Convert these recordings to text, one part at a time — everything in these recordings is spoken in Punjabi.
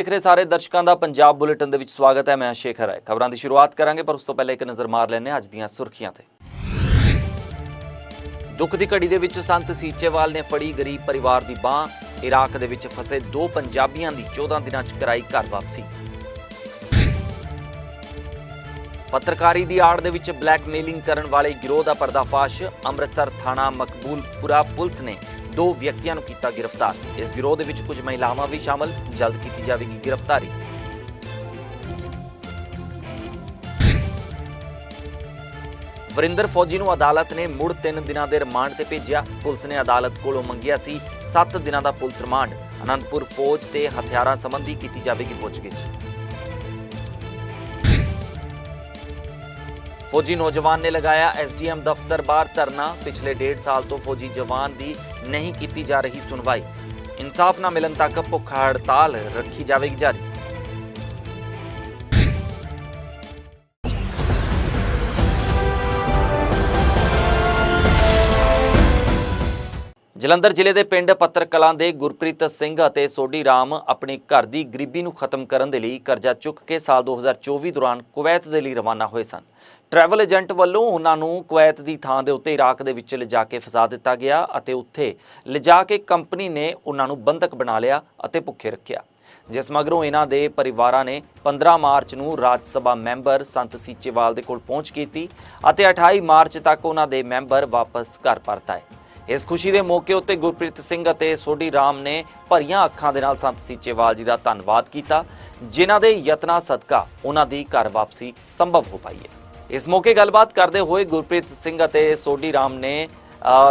ਦੇਖ ਰਹੇ ਸਾਰੇ ਦਰਸ਼ਕਾਂ ਦਾ ਪੰਜਾਬ ਬੁਲੇਟਿਨ ਦੇ ਵਿੱਚ ਸਵਾਗਤ ਹੈ, ਮੈਂ ਸ਼ੇਖਰ ਹੈ ਖਬਰਾਂ ਦੀ ਸ਼ੁਰੂਆਤ ਕਰਾਂਗੇ, ਪਰ ਉਸ ਤੋਂ ਪਹਿਲਾਂ ਇੱਕ ਨਜ਼ਰ ਮਾਰ ਲੈਂਦੇ ਅੱਜ ਦੀਆਂ ਸੁਰਖੀਆਂ ਤੇ। ਦੁੱਖ ਦੀ ਘੜੀ ਦੇ ਵਿੱਚ ਸੰਤ ਸੀਚੇਵਾਲ ਨੇ ਫੜੀ ਗਰੀਬ ਪਰਿਵਾਰ ਦੀ ਬਾਹ, ਇਰਾਕ ਦੇ ਵਿੱਚ ਫਸੇ ਦੋ ਪੰਜਾਬੀਆਂ ਦੀ 14 ਦਿਨਾਂ 'ਚ ਕਰਾਈ ਘਰ ਵਾਪਸੀ। ਪੱਤਰਕਾਰੀ ਦੀ ਆੜ ਦੇ ਵਿੱਚ ਬਲੈਕਮੇਲਿੰਗ ਕਰਨ ਵਾਲੇ ਗਿਰੋਹ ਦਾ ਪਰਦਾਫਾਸ਼, ਅੰਮ੍ਰਿਤਸਰ ਥਾਣਾ ਮਕਬੂਲਪੁਰਾ ਪੁਲਿਸ ਨੇ ਦੋ ਵਿਅਕਤੀਆਂ ਨੂੰ ਕੀਤਾ ਗ੍ਰਿਫਤਾਰ। ਇਸ ਗਿਰੋਹ ਦੇ ਵਿੱਚ ਕੁਝ ਮਹਿਲਾਵਾਂ ਵੀ ਸ਼ਾਮਲ, ਜਲਦ ਕੀਤੀ ਜਾਵੇਗੀ ਗ੍ਰਿਫਤਾਰੀ। ਵਰਿੰਦਰ ਫੌਜੀ ਨੂੰ ਅਦਾਲਤ ਨੇ ਮੁੜ 3 ਦਿਨਾਂ ਦੇ ਰਿਮਾਂਡ ਤੇ ਭੇਜਿਆ। ਪੁਲਿਸ ਨੇ ਅਦਾਲਤ ਕੋਲੋਂ ਮੰਗਿਆ ਸੀ 7 ਦਿਨਾਂ ਦਾ ਪੁਲਿਸ ਰਿਮਾਂਡ। ਅਨੰਦਪੁਰ ਫੌਜ ਤੇ ਹਥਿਆਰਾਂ ਸੰਬੰਧੀ ਕੀਤੀ ਜਾਵੇਗੀ ਪੁੱਛਗਿੱਛ। ਫੌਜੀ ਨੌਜਵਾਨ ਨੇ ਲਗਾਇਆ ਐਸਡੀਐਮ ਦਫ਼ਤਰ ਬਾਹਰ ਧਰਨਾ। ਪਿਛਲੇ ਡੇਢ ਸਾਲ ਤੋਂ ਫੌਜੀ ਜਵਾਨ ਦੀ ਨਹੀਂ ਕੀਤੀ ਜਾ ਰਹੀ ਸੁਣਵਾਈ। ਇਨਸਾਫ ਨਾ ਮਿਲਣ ਤੱਕ ਭੁੱਖ ਹੜਤਾਲ ਰੱਖੀ ਜਾਵੇਗੀ ਜਾਰੀ। ਜਲੰਧਰ ਜ਼ਿਲ੍ਹੇ ਦੇ ਪਿੰਡ ਪੱਤਰ ਕਲਾਂ ਦੇ ਗੁਰਪ੍ਰੀਤ ਸਿੰਘ ਅਤੇ ਸੋਢੀ ਰਾਮ ਆਪਣੇ ਘਰ ਦੀ ਗਰੀਬੀ ਨੂੰ ਖਤਮ ਕਰਨ ਦੇ ਲਈ ਕਰਜ਼ਾ ਚੁੱਕ ਕੇ ਸਾਲ 2024 ਦੌਰਾਨ ਕੁਵੈਤ ਦੇ ਲਈ ਰਵਾਨਾ ਹੋਏ ਸਨ। ਟਰੈਵਲ ਏਜੰਟ ਵੱਲੋਂ ਉਹਨਾਂ ਨੂੰ ਕੁਵੈਤ ਦੀ ਥਾਂ ਦੇ ਉੱਤੇ ਇਰਾਕ ਦੇ ਵਿੱਚ ਲਿਜਾ ਕੇ ਫਸਾ ਦਿੱਤਾ ਗਿਆ ਅਤੇ ਉੱਥੇ ਲਿਜਾ ਕੇ ਕੰਪਨੀ ਨੇ ਉਹਨਾਂ ਨੂੰ ਬੰਧਕ ਬਣਾ ਲਿਆ ਅਤੇ ਭੁੱਖੇ ਰੱਖਿਆ। ਜਿਸ ਮਗਰੋਂ ਇਹਨਾਂ ਦੇ ਪਰਿਵਾਰਾਂ ਨੇ 15 ਮਾਰਚ ਨੂੰ ਰਾਜ ਸਭਾ ਮੈਂਬਰ ਸੰਤ ਸੀਚੇਵਾਲ ਦੇ ਕੋਲ ਪਹੁੰਚ ਕੀਤੀ ਅਤੇ 28 ਮਾਰਚ ਤੱਕ ਉਹਨਾਂ ਦੇ ਮੈਂਬਰ ਵਾਪਸ ਘਰ ਪਰਤ ਆਏ। ਇਸ ਖੁਸ਼ੀ ਦੇ ਮੌਕੇ ਉੱਤੇ ਗੁਰਪ੍ਰੀਤ ਸਿੰਘ ਅਤੇ ਸੋਢੀ ਰਾਮ ਨੇ ਭਰੀਆਂ ਅੱਖਾਂ ਦੇ ਨਾਲ ਸੰਤ ਸੀਚੇਵਾਲ ਜੀ ਦਾ ਧੰਨਵਾਦ ਕੀਤਾ, ਜਿਨ੍ਹਾਂ ਦੇ ਯਤਨਾਂ ਸਦਕਾ ਉਹਨਾਂ ਦੀ ਘਰ ਵਾਪਸੀ ਸੰਭਵ ਹੋ ਪਾਈ ਹੈ। ਇਸ ਮੌਕੇ ਗੱਲਬਾਤ ਕਰਦੇ ਹੋਏ ਗੁਰਪ੍ਰੀਤ ਸਿੰਘ ਅਤੇ ਸੋਢੀ ਰਾਮ ਨੇ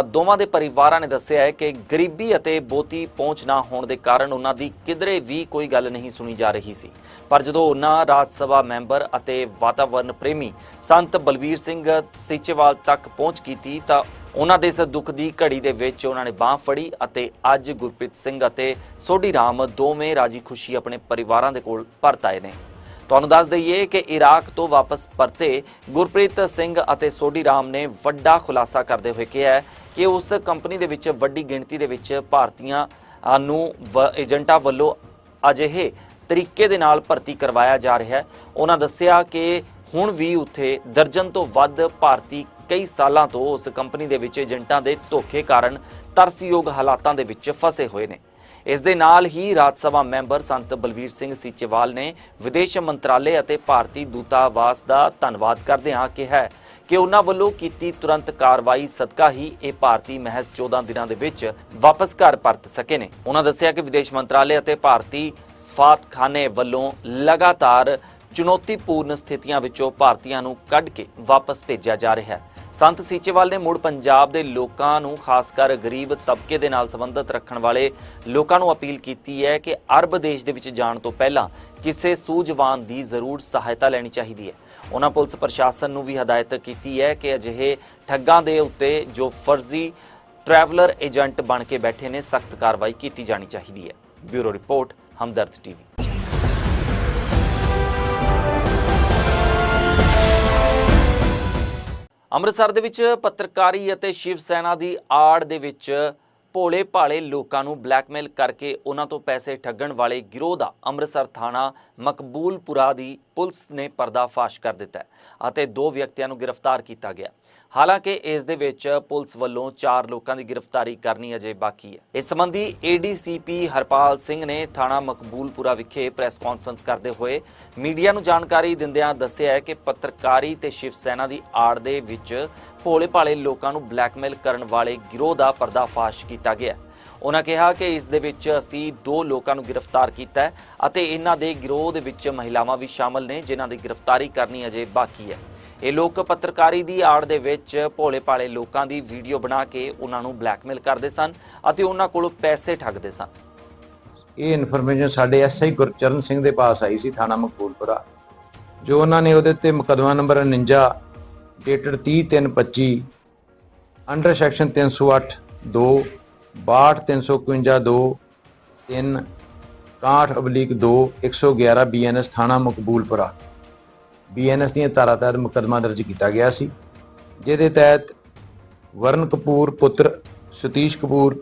ਦੋਵਾਂ ਦੇ ਪਰਿਵਾਰਾਂ ਨੇ ਦੱਸਿਆ ਹੈ ਕਿ ਗਰੀਬੀ ਅਤੇ ਬਹੁਤੀ ਪਹੁੰਚ ਨਾ ਹੋਣ ਦੇ ਕਾਰਨ ਉਹਨਾਂ ਦੀ ਕਿਧਰੇ ਵੀ ਕੋਈ ਗੱਲ ਨਹੀਂ ਸੁਣੀ ਜਾ ਰਹੀ ਸੀ। ਪਰ ਜਦੋਂ ਉਹਨਾਂ ਰਾਜ ਸਭਾ ਮੈਂਬਰ ਅਤੇ ਵਾਤਾਵਰਣ ਪ੍ਰੇਮੀ ਸੰਤ ਬਲਬੀਰ ਸਿੰਘ ਸੀਚੇਵਾਲ ਤੱਕ ਪਹੁੰਚ ਕੀਤੀ ਤਾਂ ਉਹਨਾਂ ਦੇ ਇਸ ਦੁੱਖ ਦੀ ਘੜੀ ਦੇ ਵਿੱਚ ਉਹਨਾਂ ਨੇ ਬਾਹ ਫੜੀ ਅਤੇ ਅੱਜ ਗੁਰਪ੍ਰੀਤ ਸਿੰਘ ਅਤੇ ਸੋਢੀ ਰਾਮ ਦੋਵੇਂ ਰਾਜੀ ਖੁਸ਼ੀ ਆਪਣੇ ਪਰਿਵਾਰਾਂ ਦੇ ਕੋਲ ਪਰਤ ਆਏ ਨੇ। ਤੁਹਾਨੂੰ ਦੱਸ ਦਈਏ ਕਿ ਇਰਾਕ ਤੋਂ ਵਾਪਸ ਪਰਤੇ ਗੁਰਪ੍ਰੀਤ ਸਿੰਘ ਅਤੇ ਸੋਢੀ ਰਾਮ ਨੇ ਵੱਡਾ ਖੁਲਾਸਾ ਕਰਦੇ ਹੋਏ ਕਿਹਾ ਕਿ ਉਸ ਕੰਪਨੀ ਦੇ ਵਿੱਚ ਵੱਡੀ ਗਿਣਤੀ ਦੇ ਵਿੱਚ ਭਾਰਤੀਆਂ ਨੂੰ ਵ- ਏਜੰਟਾਂ ਵੱਲੋਂ ਅਜਿਹੇ ਤਰੀਕੇ ਦੇ ਨਾਲ ਭਰਤੀ ਕਰਵਾਇਆ ਜਾ ਰਿਹਾ ਹੈ। ਉਹਨਾਂ ਦੱਸਿਆ ਕਿ ਹੁਣ ਵੀ ਉੱਥੇ ਦਰਜਨ ਤੋਂ ਵੱਧ ਭਾਰਤੀ ਕਈ ਸਾਲਾਂ ਤੋਂ ਉਸ ਕੰਪਨੀ ਦੇ ਵਿੱਚ ਏਜੰਟਾਂ ਦੇ ਧੋਖੇ ਕਾਰਨ ਤਰਸਯੋਗ ਹਾਲਾਤਾਂ ਦੇ ਵਿੱਚ ਫਸੇ ਹੋਏ ਨੇ। ਇਸ ਦੇ ਨਾਲ ਹੀ ਰਾਜ ਸਭਾ ਮੈਂਬਰ ਸੰਤ ਬਲਵੀਰ ਸਿੰਘ ਸੀਚੇਵਾਲ ਨੇ ਵਿਦੇਸ਼ ਮੰਤਰਾਲੇ ਅਤੇ ਭਾਰਤੀ ਦੂਤਾਵਾਸ ਦਾ ਧੰਨਵਾਦ ਕਰਦਿਆਂ ਕਿਹਾ ਕਿ ਉਹਨਾਂ ਵੱਲੋਂ ਕੀਤੀ ਤੁਰੰਤ ਕਾਰਵਾਈ ਸਦਕਾ ਹੀ ਇਹ ਭਾਰਤੀ ਮਹਿਜ਼ 14 ਦਿਨਾਂ ਦੇ ਵਿੱਚ ਵਾਪਸ ਘਰ ਪਰਤ ਸਕੇ ਨੇ। ਉਹਨਾਂ ਦੱਸਿਆ ਕਿ ਵਿਦੇਸ਼ ਮੰਤਰਾਲੇ ਅਤੇ ਭਾਰਤੀ ਸਫਾਤਖਾਨੇ ਵੱਲੋਂ ਲਗਾਤਾਰ ਚੁਣੌਤੀਪੂਰਨ ਸਥਿਤੀਆਂ ਵਿੱਚੋਂ ਭਾਰਤੀਆਂ ਨੂੰ ਕੱਢ ਕੇ ਵਾਪਸ ਭੇਜਿਆ ਜਾ ਰਿਹਾ ਹੈ। ਸੰਤ ਸੀਚੇਵਾਲ ਨੇ ਮੁੜ ਪੰਜਾਬ ਦੇ ਲੋਕਾਂ ਨੂੰ, ਖਾਸ ਕਰ ਗਰੀਬ ਤਬਕੇ ਦੇ ਨਾਲ ਸੰਬੰਧਿਤ ਰੱਖਣ ਵਾਲੇ ਲੋਕਾਂ ਨੂੰ ਅਪੀਲ ਕੀਤੀ ਹੈ ਕਿ ਅਰਬ ਦੇਸ਼ ਦੇ ਵਿੱਚ ਜਾਣ ਤੋਂ ਪਹਿਲਾਂ ਕਿਸੇ ਸੂਝਵਾਨ ਦੀ ਜ਼ਰੂਰ ਸਹਾਇਤਾ ਲੈਣੀ ਚਾਹੀਦੀ ਹੈ। ਉਹਨਾਂ ਪੁਲਿਸ ਪ੍ਰਸ਼ਾਸਨ ਨੂੰ ਵੀ ਹਦਾਇਤ ਕੀਤੀ ਹੈ ਕਿ ਅਜਿਹੇ ਠੱਗਾਂ ਦੇ ਉੱਤੇ ਜੋ ਫਰਜ਼ੀ ਟਰੈਵਲਰ ਏਜੰਟ ਬਣ ਕੇ ਬੈਠੇ ਨੇ, ਸਖਤ ਕਾਰਵਾਈ ਕੀਤੀ ਜਾਣੀ ਚਾਹੀਦੀ ਹੈ। Bureau report, Hamdard TV. Amritsar ਦੇ ਵਿੱਚ ਪੱਤਰਕਾਰੀ ਅਤੇ ਸ਼ਿਵ ਸੈਨਾ ਦੀ ਆੜ ਦੇ ਵਿੱਚ ਭੋਲੇ ਭਾਲੇ ਲੋਕਾਂ ਨੂੰ ਬਲੈਕਮੇਲ ਕਰਕੇ ਉਹਨਾਂ ਤੋਂ ਪੈਸੇ ਠੱਗਣ ਵਾਲੇ ਗਿਰੋਹ ਦਾ ਅੰਮ੍ਰਿਤਸਰ ਥਾਣਾ ਮਕਬੂਲਪੁਰਾ ਦੀ ਪੁਲਿਸ ਨੇ ਪਰਦਾਫਾਸ਼ ਕਰ ਦਿੱਤਾ ਅਤੇ ਦੋ ਵਿਅਕਤੀਆਂ ਨੂੰ ਗ੍ਰਿਫਤਾਰ ਕੀਤਾ ਗਿਆ ਹਾਲਾਂਕਿ ਇਸ ਦੇ ਵਿੱਚ ਪੁਲਿਸ ਵੱਲੋਂ 4 ਲੋਕਾਂ ਦੀ ਗ੍ਰਿਫਤਾਰੀ ਕਰਨੀ ਅਜੇ ਬਾਕੀ ਹੈ। ਇਸ ਸੰਬੰਧੀ ਏਡੀਸੀਪੀ ਹਰਪਾਲ ਸਿੰਘ ਨੇ ਥਾਣਾ ਮਕਬੂਲਪੁਰਾ ਵਿਖੇ ਪ੍ਰੈਸ ਕਾਨਫਰੰਸ ਕਰਦੇ ਹੋਏ ਮੀਡੀਆ ਨੂੰ ਜਾਣਕਾਰੀ ਦਿੰਦਿਆਂ ਦੱਸਿਆ ਹੈ ਕਿ ਪੱਤਰਕਾਰੀ ਤੇ ਸ਼ਿਵ ਸੈਨਾ ਦੀ ਆੜ ਦੇ ਵਿੱਚ ਭੋਲੇ ਭਾਲੇ ਲੋਕਾਂ ਨੂੰ ਬਲੈਕਮੇਲ ਕਰਨ ਵਾਲੇ ਗਿਰੋਹ ਦਾ ਪਰਦਾਫਾਸ਼ ਕੀਤਾ ਗਿਆ। ਉਹਨਾਂ ਕਿਹਾ ਕਿ ਇਸ ਦੇ ਵਿੱਚ ਅਸੀਂ ਦੋ ਲੋਕਾਂ ਨੂੰ ਗ੍ਰਿਫਤਾਰ ਕੀਤਾ ਹੈ ਅਤੇ ਇਹਨਾਂ ਦੇ ਗਿਰੋਹ ਦੇ ਵਿੱਚ ਮਹਿਲਾਵਾਂ ਵੀ ਸ਼ਾਮਲ ਨੇ, ਜਿਨ੍ਹਾਂ ਦੀ ਗ੍ਰਿਫਤਾਰੀ ਕਰਨੀ ਅਜੇ ਬਾਕੀ ਹੈ। ਇਹ ਲੋਕ ਪੱਤਰਕਾਰੀ ਦੀ ਆੜ ਦੇ ਵਿੱਚ ਭੋਲੇ ਭਾਲੇ ਲੋਕਾਂ ਦੀ ਵੀਡੀਓ ਬਣਾ ਕੇ ਉਹਨਾਂ ਨੂੰ ਬਲੈਕਮੇਲ ਕਰਦੇ ਸਨ ਅਤੇ ਉਹਨਾਂ ਕੋਲੋਂ ਪੈਸੇ ਠੱਗਦੇ ਸਨ। ਇਹ ਇਨਫੋਰਮੇਸ਼ਨ ਸਾਡੇ ਐਸਆਈ ਗੁਰਚਰਨ ਸਿੰਘ ਦੇ ਪਾਸ ਆਈ ਸੀ ਥਾਣਾ ਮਕਬੂਲਪੁਰਾ ਜੋ ਉਹਨਾਂ ਨੇ ਉਹਦੇ ਤੇ ਮੁਕੱਦਮਾ ਨੰਬਰ 49 ਡੇਟਡ 30/3/25 ਅੰਡਰ ਸੈਕਸ਼ਨ 308 2 62 351 2 3 61 ਅਬਲੀਕ 2 111 ਬੀਐਨਐਸ ਥਾਣਾ ਮਕਬੂਲਪੁਰਾ। ਬੀਐਨਐਸ ਦੀਆਂ ਧਾਰਾ ਤਹਿਤ ਮੁਕੱਦਮਾ ਦਰਜ ਕੀਤਾ ਗਿਆ ਸੀ, ਜਿਹਦੇ ਤਹਿਤ ਵਰਨ ਕਪੂਰ, ਪੁੱਤਰ ਸਤੀਸ਼ ਕਪੂਰ,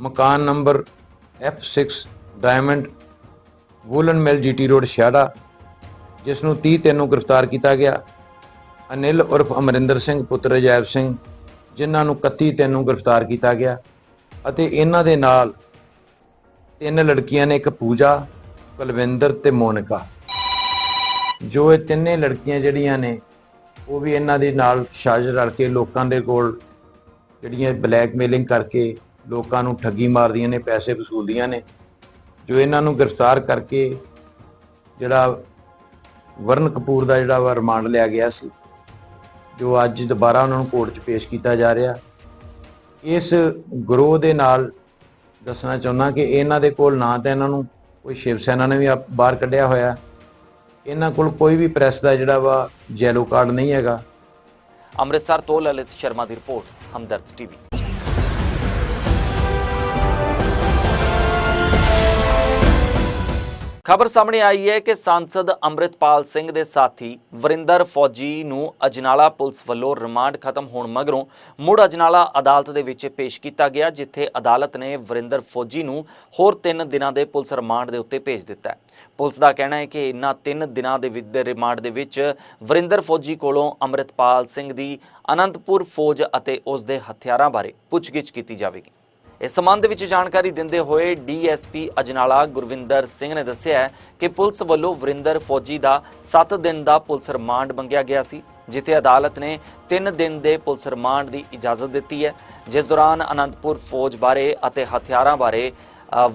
ਮਕਾਨ number F6 diamond woollen mill GT road Chhiara ਜਿਸ ਨੂੰ 30 ਤਿੰਨ ਨੂੰ ਗ੍ਰਿਫਤਾਰ ਕੀਤਾ ਗਿਆ। ਅਨਿਲ ਉਰਫ ਅਮਰਿੰਦਰ ਸਿੰਘ, ਪੁੱਤਰ ਅਜੈਬ ਸਿੰਘ, ਜਿਨ੍ਹਾਂ ਨੂੰ 31 ਤਿੰਨ ਨੂੰ ਗ੍ਰਿਫਤਾਰ ਕੀਤਾ ਗਿਆ ਅਤੇ ਇਹਨਾਂ ਦੇ ਨਾਲ ਤਿੰਨ ਲੜਕੀਆਂ ਨੇ ਇੱਕ ਪੂਜਾ, ਕੁਲਵਿੰਦਰ ਤੇ ਮੋਨਿਕਾ। ਜੋ ਇਹ ਤਿੰਨੇ ਲੜਕੀਆਂ ਜਿਹੜੀਆਂ ਨੇ, ਉਹ ਵੀ ਇਹਨਾਂ ਦੇ ਨਾਲ ਸਾਜ਼ਿਸ਼ ਰਲ ਕੇ ਲੋਕਾਂ ਦੇ ਕੋਲ ਜਿਹੜੀਆਂ ਬਲੈਕਮੇਲਿੰਗ ਕਰਕੇ ਲੋਕਾਂ ਨੂੰ ਠੱਗੀ ਮਾਰਦੀਆਂ ਨੇ, ਪੈਸੇ ਵਸੂਲਦੀਆਂ ਨੇ, ਜੋ ਇਹਨਾਂ ਨੂੰ ਗ੍ਰਿਫਤਾਰ ਕਰਕੇ ਜਿਹੜਾ ਵਰਨ ਕਪੂਰ ਦਾ ਜਿਹੜਾ ਵਾ ਰਿਮਾਂਡ ਲਿਆ ਗਿਆ ਸੀ, ਜੋ ਅੱਜ ਦੁਬਾਰਾ ਉਹਨਾਂ ਨੂੰ ਕੋਰਟ 'ਚ ਪੇਸ਼ ਕੀਤਾ ਜਾ ਰਿਹਾ। ਇਸ ਗਰੋਹ ਦੇ ਨਾਲ ਦੱਸਣਾ ਚਾਹੁੰਦਾ ਕਿ ਇਹਨਾਂ ਦੇ ਕੋਲ ਨਾ ਤਾਂ ਇਹਨਾਂ ਨੂੰ ਕੋਈ ਸ਼ਿਵ ਸੈਨਾ ਨੇ ਵੀ ਆਪ- ਬਾਹਰ ਕੱਢਿਆ ਹੋਇਆ। ਇਹਨਾਂ ਕੋਲ ਕੋਈ ਵੀ ਪ੍ਰੈਸ ਦਾ ਜਿਹੜਾ ਵਾ ਜੈਲੋ ਕਾਰਡ ਨਹੀਂ ਹੈਗਾ। ਅੰਮ੍ਰਿਤਸਰ ਤੋਂ ਲਲਿਤ ਸ਼ਰਮਾ ਦੀ ਰਿਪੋਰਟ, ਹਮਦਰਦ ਟੀਵੀ। ਖਬਰ ਸਾਹਮਣੇ ਆਈ ਹੈ ਕਿ ਸੰਸਦ ਅੰਮ੍ਰਿਤਪਾਲ ਸਿੰਘ ਦੇ ਸਾਥੀ ਵਰਿੰਦਰ ਫੌਜੀ ਨੂੰ ਅਜਨਾਲਾ ਪੁਲਿਸ ਵੱਲੋਂ ਰਿਮਾਂਡ ਖਤਮ ਹੋਣ ਮਗਰੋਂ ਮੁੜ ਅਜਨਾਲਾ ਅਦਾਲਤ ਦੇ ਵਿੱਚ ਪੇਸ਼ ਕੀਤਾ ਗਿਆ, ਜਿੱਥੇ ਅਦਾਲਤ ਨੇ ਵਰਿੰਦਰ ਫੌਜੀ ਨੂੰ ਹੋਰ 3 ਦਿਨਾਂ ਦੇ ਪੁਲਿਸ ਰਿਮਾਂਡ ਦੇ ਉੱਤੇ ਭੇਜ ਦਿੱਤਾ ਪੁਲਿਸ ਦਾ ਕਹਿਣਾ ਹੈ ਕਿ ਇਨ੍ਹਾਂ 3 ਦਿਨਾਂ ਦੇ ਵਿੱਚ ਦੇ ਰਿਮਾਂਡ ਦੇ ਵਿੱਚ ਵਰਿੰਦਰ ਫੌਜੀ ਕੋਲੋਂ ਅੰਮ੍ਰਿਤਪਾਲ ਸਿੰਘ ਦੀ ਅਨੰਦਪੁਰ ਫੌਜ ਅਤੇ ਉਸ ਦੇ ਹਥਿਆਰਾਂ ਬਾਰੇ ਪੁੱਛਗਿੱਛ ਕੀਤੀ ਜਾਵੇਗੀ। ਇਸ ਸੰਬੰਧ ਵਿੱਚ ਜਾਣਕਾਰੀ ਦਿੰਦੇ ਹੋਏ ਡੀਐਸਪੀ ਅਜਨਾਲਾ ਗੁਰਵਿੰਦਰ ਸਿੰਘ ਨੇ ਦੱਸਿਆ ਕਿ ਪੁਲਿਸ ਵੱਲੋਂ ਵਰਿੰਦਰ ਫੌਜੀ ਦਾ 7 ਦਿਨ ਦਾ ਪੁਲਿਸ ਰਿਮਾਂਡ ਮੰਗਿਆ ਗਿਆ ਸੀ, ਜਿੱਥੇ ਅਦਾਲਤ ਨੇ 3 ਦਿਨ ਦੇ ਪੁਲਿਸ ਰਿਮਾਂਡ ਦੀ ਇਜਾਜ਼ਤ ਦਿੱਤੀ ਹੈ। ਜਿਸ ਦੌਰਾਨ ਅਨੰਦਪੁਰ ਫੌਜ ਬਾਰੇ ਅਤੇ ਹਥਿਆਰਾਂ ਬਾਰੇ